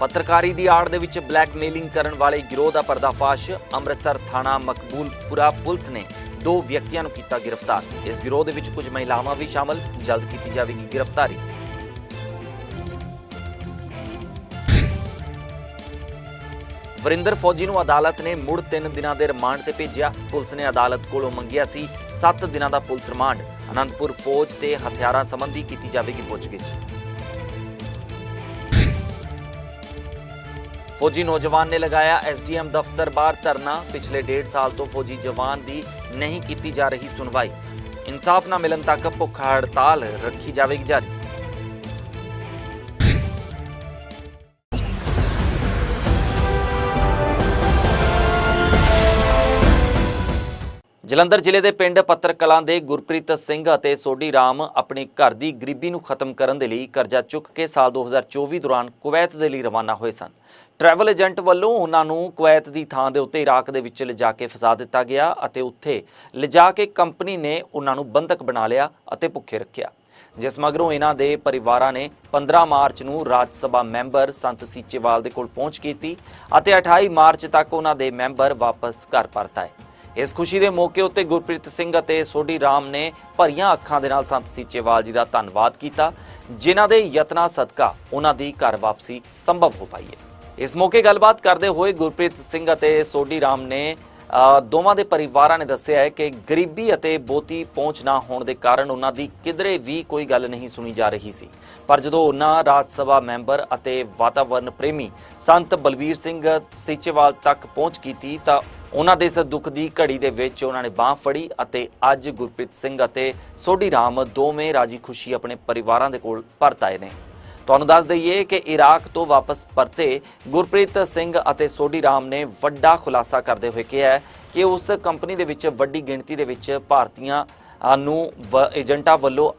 ਪੱਤਰਕਾਰੀ ਦੀ ਆੜ ਦੇ ਵਿੱਚ ਬਲੈਕਮੇਲਿੰਗ ਕਰਨ ਵਾਲੇ ਗਿਰੋਹ ਦਾ ਪਰਦਾਫਾਸ਼, ਅੰਮ੍ਰਿਤਸਰ ਥਾਣਾ ਮਕਬੂਲਪੁਰਾ ਪੁਲਿਸ ਨੇ ਦੋ ਵਿਅਕਤੀਆਂ ਨੂੰ ਕੀਤਾ ਗ੍ਰਿਫਤਾਰ। ਇਸ ਗਿਰੋਹ ਦੇ ਵਿੱਚ ਕੁਝ ਮਹਿਲਾਵਾਂ ਵੀ ਸ਼ਾਮਲ, ਜਲਦ ਕੀਤੀ ਜਾਵੇਗੀ ਗ੍ਰਿਫਤਾਰੀ। ਵਰਿੰਦਰ ਫੌਜੀ ਨੂੰ ਅਦਾਲਤ ਨੇ ਮੁੜ 3 ਦਿਨਾਂ ਦੇ ਰਿਮਾਂਡ ਤੇ ਭੇਜਿਆ। ਪੁਲਿਸ ਨੇ ਅਦਾਲਤ ਕੋਲੋਂ ਮੰਗਿਆ ਸੀ 7 ਦਿਨਾਂ ਦਾ ਪੁਲਿਸ ਰਿਮਾਂਡ। ਅਨੰਦਪੁਰ ਫੌਜ ਤੇ ਹਥਿਆਰਾਂ ਸੰਬੰਧੀ ਕੀਤੀ ਜਾਵੇਗੀ ਪੁੱਛਗਿੱਛ। ਫੌਜੀ ਨੌਜਵਾਨ ਨੇ ਲਗਾਇਆ ਐਸਡੀਐਮ ਦਫ਼ਤਰ ਬਾਹਰ ਧਰਨਾ। ਪਿਛਲੇ ਡੇਢ ਸਾਲ ਤੋਂ ਫੌਜੀ ਜਵਾਨ ਦੀ ਨਹੀਂ ਕੀਤੀ ਜਾ ਰਹੀ ਸੁਣਵਾਈ। ਇਨਸਾਫ ਨਾ ਮਿਲਣ ਤੱਕ ਭੁੱਖ ਹੜਤਾਲ ਰੱਖੀ ਜਾਵੇਗੀ ਜਾਰੀ। ਜਲੰਧਰ ਜ਼ਿਲ੍ਹੇ ਦੇ ਪਿੰਡ ਪੱਤਰ ਕਲਾਂ ਦੇ ਗੁਰਪ੍ਰੀਤ ਸਿੰਘ ਅਤੇ ਸੋਢੀ ਰਾਮ ਆਪਣੇ ਘਰ ਦੀ ਗਰੀਬੀ ਨੂੰ ਖਤਮ ਕਰਨ ਦੇ ਲਈ ਕਰਜ਼ਾ ਚੁੱਕ ਕੇ ਸਾਲ 2024 ਦੌਰਾਨ ਕੁਵੈਤ ਦੇ ਲਈ ਰਵਾਨਾ ਹੋਏ ਸਨ। ਟਰੈਵਲ ਏਜੰਟ ਵੱਲੋਂ ਉਹਨਾਂ ਨੂੰ ਕੁਵੈਤ ਦੀ ਥਾਂ ਦੇ ਉੱਤੇ ਇਰਾਕ ਦੇ ਵਿੱਚ ਲਿਜਾ ਕੇ ਫਸਾ ਦਿੱਤਾ ਗਿਆ ਅਤੇ ਉੱਥੇ ਲਿਜਾ ਕੇ ਕੰਪਨੀ ਨੇ ਉਹਨਾਂ ਨੂੰ ਬੰਧਕ ਬਣਾ ਲਿਆ ਅਤੇ ਭੁੱਖੇ ਰੱਖਿਆ। ਜਿਸ ਮਗਰੋਂ ਇਹਨਾਂ ਦੇ ਪਰਿਵਾਰਾਂ ਨੇ 15 ਮਾਰਚ ਨੂੰ ਰਾਜ ਸਭਾ ਮੈਂਬਰ ਸੰਤ ਸੀਚੇਵਾਲ ਦੇ ਕੋਲ ਪਹੁੰਚ ਕੀਤੀ ਅਤੇ 28 ਮਾਰਚ ਤੱਕ ਉਹਨਾਂ ਦੇ ਮੈਂਬਰ ਵਾਪਸ ਘਰ ਪਰਤਾਏ ਇਸ ਖੁਸ਼ੀ ਦੇ ਮੌਕੇ ਉੱਤੇ ਗੁਰਪ੍ਰੀਤ ਸਿੰਘ ਅਤੇ ਸੋਢੀ ਰਾਮ ਨੇ ਭਰੀਆਂ ਅੱਖਾਂ ਦੇ ਨਾਲ ਸੰਤ ਸੀਚੇਵਾਲ ਜੀ ਦਾ ਧੰਨਵਾਦ ਕੀਤਾ, ਜਿਨ੍ਹਾਂ ਦੇ ਯਤਨਾਂ ਸਦਕਾ ਉਹਨਾਂ ਦੀ ਘਰ ਵਾਪਸੀ ਸੰਭਵ ਹੋ ਪਾਈ ਹੈ। ਇਸ ਮੌਕੇ ਗੱਲਬਾਤ ਕਰਦੇ ਹੋਏ ਗੁਰਪ੍ਰੀਤ ਸਿੰਘ ਅਤੇ ਸੋਢੀ ਰਾਮ ਨੇ ਦੋਵਾਂ ਦੇ ਪਰਿਵਾਰਾਂ ਨੇ ਦੱਸਿਆ ਹੈ ਕਿ ਗਰੀਬੀ ਅਤੇ ਬਹੁਤੀ ਪਹੁੰਚ ਨਾ ਹੋਣ ਦੇ ਕਾਰਨ ਉਹਨਾਂ ਦੀ ਕਿਧਰੇ ਵੀ ਕੋਈ ਗੱਲ ਨਹੀਂ ਸੁਣੀ ਜਾ ਰਹੀ ਸੀ। ਪਰ ਜਦੋਂ ਉਹਨਾਂ ਰਾਜ ਸਭਾ ਮੈਂਬਰ ਅਤੇ ਵਾਤਾਵਰਣ ਪ੍ਰੇਮੀ ਸੰਤ ਬਲਬੀਰ ਸਿੰਘ ਸੀਚੇਵਾਲ ਤੱਕ ਪਹੁੰਚ ਕੀਤੀ ਤਾਂ ਉਹਨਾਂ ਦੇ ਇਸ ਦੁੱਖ ਦੀ ਘੜੀ ਦੇ ਵਿੱਚ ਉਹਨਾਂ ਨੇ ਬਾਹ ਫੜੀ ਅਤੇ ਅੱਜ ਗੁਰਪ੍ਰੀਤ ਸਿੰਘ ਅਤੇ ਸੋਢੀ ਰਾਮ ਦੋਵੇਂ ਰਾਜੀ ਖੁਸ਼ੀ ਆਪਣੇ ਪਰਿਵਾਰਾਂ ਦੇ ਕੋਲ ਪਰਤ ਆਏ ਨੇ। ਤੁਹਾਨੂੰ ਦੱਸ ਦਈਏ ਕਿ ਇਰਾਕ ਤੋਂ ਵਾਪਸ ਪਰਤੇ ਗੁਰਪ੍ਰੀਤ ਸਿੰਘ ਅਤੇ ਸੋਢੀ ਰਾਮ ਨੇ ਵੱਡਾ ਖੁਲਾਸਾ ਕਰਦੇ ਹੋਏ ਕਿਹਾ ਕਿ ਉਸ ਕੰਪਨੀ ਦੇ ਵਿੱਚ ਵੱਡੀ ਗਿਣਤੀ ਦੇ ਵਿੱਚ ਭਾਰਤੀਆਂ ਨੂੰ ਵ- ਏਜੰਟਾਂ ਵੱਲੋਂ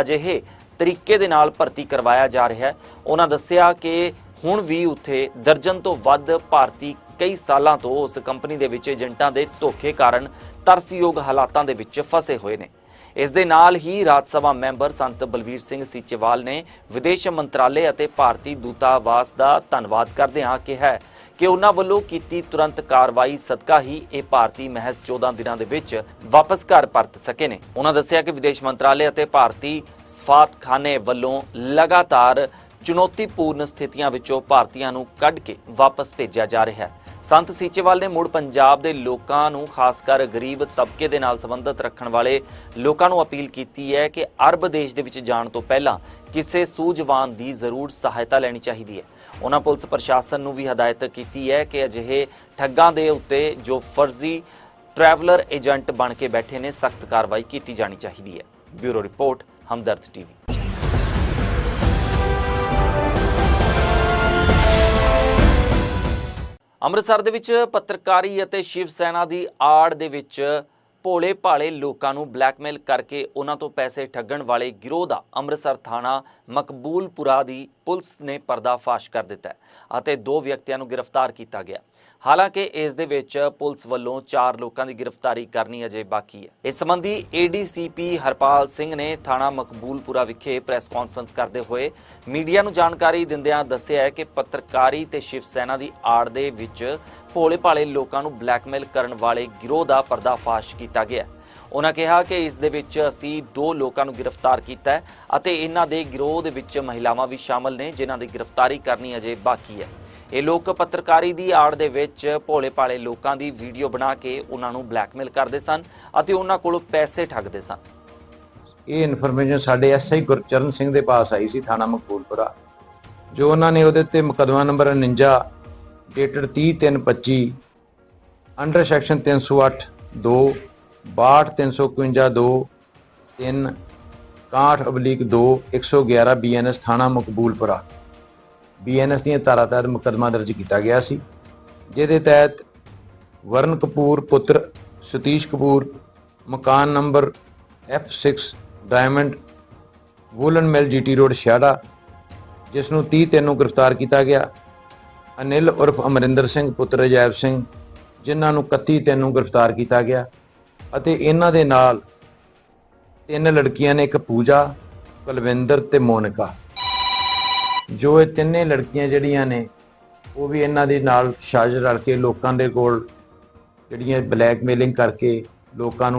ਅਜਿਹੇ ਤਰੀਕੇ ਦੇ ਨਾਲ ਭਰਤੀ ਕਰਵਾਇਆ ਜਾ ਰਿਹਾ ਹੈ। ਉਹਨਾਂ ਦੱਸਿਆ ਕਿ ਹੁਣ ਵੀ ਉੱਥੇ ਦਰਜਨ ਤੋਂ ਵੱਧ ਭਾਰਤੀ ਕਈ ਸਾਲਾਂ ਤੋਂ ਉਸ ਕੰਪਨੀ ਦੇ ਵਿੱਚ ਏਜੰਟਾਂ ਦੇ ਧੋਖੇ ਕਾਰਨ ਤਰਸਯੋਗ ਹਾਲਾਤਾਂ ਦੇ ਵਿੱਚ ਫਸੇ ਹੋਏ ਨੇ। ਇਸ ਦੇ ਨਾਲ ਹੀ ਰਾਜ ਸਭਾ ਮੈਂਬਰ ਸੰਤ ਬਲਵੀਰ ਸਿੰਘ ਸੀਚੇਵਾਲ ਨੇ ਵਿਦੇਸ਼ ਮੰਤਰਾਲੇ ਅਤੇ ਭਾਰਤੀ ਦੂਤਾਵਾਸ ਦਾ ਧੰਨਵਾਦ ਕਰਦਿਆਂ ਕਿਹਾ ਕਿ ਉਹਨਾਂ ਵੱਲੋਂ ਕੀਤੀ ਤੁਰੰਤ ਕਾਰਵਾਈ ਸਦਕਾ ਹੀ ਇਹ ਭਾਰਤੀ ਮਹਿਜ਼ 14 ਦਿਨਾਂ ਦੇ ਵਿੱਚ ਵਾਪਸ ਘਰ ਪਰਤ ਸਕੇ ਨੇ। ਉਹਨਾਂ ਦੱਸਿਆ ਕਿ ਵਿਦੇਸ਼ ਮੰਤਰਾਲੇ ਅਤੇ ਭਾਰਤੀ ਸਫਾਤਖਾਨੇ ਵੱਲੋਂ ਲਗਾਤਾਰ ਚੁਣੌਤੀਪੂਰਨ ਸਥਿਤੀਆਂ ਵਿੱਚੋਂ ਭਾਰਤੀਆਂ ਨੂੰ ਕੱਢ ਕੇ ਵਾਪਸ ਭੇਜਿਆ ਜਾ ਰਿਹਾ ਹੈ। ਸੰਤ ਸੀਚੇਵਾਲ ਨੇ ਮੁੜ ਪੰਜਾਬ ਦੇ ਲੋਕਾਂ ਨੂੰ, ਖਾਸ ਕਰ ਗਰੀਬ ਤਬਕੇ ਦੇ ਨਾਲ ਸੰਬੰਧਿਤ ਰੱਖਣ ਵਾਲੇ ਲੋਕਾਂ ਨੂੰ ਅਪੀਲ ਕੀਤੀ ਹੈ ਕਿ ਅਰਬ ਦੇਸ਼ ਦੇ ਵਿੱਚ ਜਾਣ ਤੋਂ ਪਹਿਲਾਂ ਕਿਸੇ ਸੂਝਵਾਨ ਦੀ ਜ਼ਰੂਰ ਸਹਾਇਤਾ ਲੈਣੀ ਚਾਹੀਦੀ ਹੈ। ਉਹਨਾਂ ਪੁਲਿਸ ਪ੍ਰਸ਼ਾਸਨ ਨੂੰ ਵੀ ਹਦਾਇਤ ਕੀਤੀ ਹੈ ਕਿ ਅਜਿਹੇ ਠੱਗਾਂ ਦੇ ਉੱਤੇ ਜੋ ਫਰਜ਼ੀ ਟਰੈਵਲਰ ਏਜੰਟ ਬਣ ਕੇ ਬੈਠੇ ਨੇ, ਸਖਤ ਕਾਰਵਾਈ ਕੀਤੀ ਜਾਣੀ ਚਾਹੀਦੀ ਹੈ। Bureau report, Hamdard TV. Amritsar ਦੇ ਵਿੱਚ ਪੱਤਰਕਾਰੀ ਅਤੇ ਸ਼ਿਵ ਸੈਨਾ ਦੀ ਆੜ ਦੇ ਵਿੱਚ ਭੋਲੇ ਭਾਲੇ ਲੋਕਾਂ ਨੂੰ ਬਲੈਕਮੇਲ ਕਰਕੇ ਉਹਨਾਂ ਤੋਂ ਪੈਸੇ ਠੱਗਣ ਵਾਲੇ ਗਿਰੋਹ ਦਾ ਅੰਮ੍ਰਿਤਸਰ ਥਾਣਾ ਮਕਬੂਲਪੁਰਾ ਦੀ ਪੁਲਿਸ ਨੇ ਪਰਦਾਫਾਸ਼ ਕਰ ਦਿੱਤਾ ਅਤੇ ਦੋ ਵਿਅਕਤੀਆਂ ਨੂੰ ਗ੍ਰਿਫਤਾਰ ਕੀਤਾ ਗਿਆ ਹਾਲਾਂਕਿ ਇਸ ਦੇ ਵਿੱਚ ਪੁਲਿਸ ਵੱਲੋਂ 4 ਲੋਕਾਂ ਦੀ ਗ੍ਰਿਫਤਾਰੀ ਕਰਨੀ ਅਜੇ ਬਾਕੀ ਹੈ। ਇਸ ਸੰਬੰਧੀ ਏਡੀਸੀਪੀ ਹਰਪਾਲ ਸਿੰਘ ਨੇ ਥਾਣਾ ਮਕਬੂਲਪੁਰਾ ਵਿਖੇ ਪ੍ਰੈਸ ਕਾਨਫਰੰਸ ਕਰਦੇ ਹੋਏ ਮੀਡੀਆ ਨੂੰ ਜਾਣਕਾਰੀ ਦਿੰਦਿਆਂ ਦੱਸਿਆ ਹੈ ਕਿ ਪੱਤਰਕਾਰੀ ਤੇ ਸ਼ਿਵ ਸੈਨਾ ਦੀ ਆੜ ਦੇ ਵਿੱਚ ਭੋਲੇ ਭਾਲੇ ਲੋਕਾਂ ਨੂੰ ਬਲੈਕਮੇਲ ਕਰਨ ਵਾਲੇ ਗਿਰੋਹ ਦਾ ਪਰਦਾਫਾਸ਼ ਕੀਤਾ ਗਿਆ ਉਹਨਾਂ ਕਿਹਾ ਕਿ ਇਸ ਦੇ ਵਿੱਚ ਅਸੀਂ ਦੋ ਲੋਕਾਂ ਨੂੰ ਗ੍ਰਿਫਤਾਰ ਕੀਤਾ ਹੈ ਅਤੇ ਇਹਨਾਂ ਦੇ ਗਿਰੋਹ ਦੇ ਵਿੱਚ ਮਹਿਲਾਵਾਂ ਵੀ ਸ਼ਾਮਲ ਨੇ, ਜਿਨ੍ਹਾਂ ਦੀ ਗ੍ਰਿਫਤਾਰੀ ਕਰਨੀ ਅਜੇ ਬਾਕੀ ਹੈ। ਇਹ ਲੋਕ ਪੱਤਰਕਾਰੀ ਦੀ ਆੜ ਦੇ ਵਿੱਚ ਭੋਲੇ ਭਾਲੇ ਲੋਕਾਂ ਦੀ ਵੀਡੀਓ ਬਣਾ ਕੇ ਉਹਨਾਂ ਨੂੰ ਬਲੈਕਮੇਲ ਕਰਦੇ ਸਨ ਅਤੇ ਉਹਨਾਂ ਕੋਲੋਂ ਪੈਸੇ ਠੱਗਦੇ ਸਨ। ਇਹ ਇਨਫੋਰਮੇਸ਼ਨ ਸਾਡੇ ਐਸਆਈ ਗੁਰਚਰਨ ਸਿੰਘ ਦੇ ਪਾਸ ਆਈ ਸੀ ਥਾਣਾ ਮਕਬੂਲਪੁਰਾ ਜੋ ਉਹਨਾਂ ਨੇ ਉਹਦੇ ਤੇ ਮੁਕੱਦਮਾ ਨੰਬਰ 49 ਡੇਟਡ 30/3/25 ਅੰਡਰ ਸੈਕਸ਼ਨ 308 2 62 351 2 3 61 ਅਬਲੀਕ 2 111 ਬੀਐਨਐਸ ਥਾਣਾ ਮਕਬੂਲਪੁਰਾ। ਬੀਐਨਐਸ ਦੀਆਂ ਧਾਰਾ ਤਹਿਤ ਮੁਕੱਦਮਾ ਦਰਜ ਕੀਤਾ ਗਿਆ ਸੀ, ਜਿਹਦੇ ਤਹਿਤ ਵਰਨ ਕਪੂਰ, ਪੁੱਤਰ ਸਤੀਸ਼ ਕਪੂਰ, ਮਕਾਨ number F6 diamond woollen mill GT road, Chhiara, ਜਿਸ ਨੂੰ 30 ਤਿੰਨ ਨੂੰ ਗ੍ਰਿਫਤਾਰ ਕੀਤਾ ਗਿਆ। ਅਨਿਲ ਉਰਫ ਅਮਰਿੰਦਰ ਸਿੰਘ, ਪੁੱਤਰ ਅਜੈਬ ਸਿੰਘ, ਜਿਨ੍ਹਾਂ ਨੂੰ 31 ਤਿੰਨ ਨੂੰ ਗ੍ਰਿਫਤਾਰ ਕੀਤਾ ਗਿਆ ਅਤੇ ਇਹਨਾਂ ਦੇ ਨਾਲ ਤਿੰਨ ਲੜਕੀਆਂ ਨੇ ਇੱਕ ਪੂਜਾ, ਕੁਲਵਿੰਦਰ ਤੇ ਮੋਨਿਕਾ। ਜੋ ਇਹ ਤਿੰਨੇ ਲੜਕੀਆਂ ਜਿਹੜੀਆਂ ਨੇ, ਉਹ ਵੀ ਇਹਨਾਂ ਦੇ ਨਾਲ ਸਾਜ਼ਿਸ਼ ਰਲ ਕੇ ਲੋਕਾਂ ਦੇ ਕੋਲ ਜਿਹੜੀਆਂ ਬਲੈਕਮੇਲਿੰਗ ਕਰਕੇ ਲੋਕਾਂ ਨੂੰ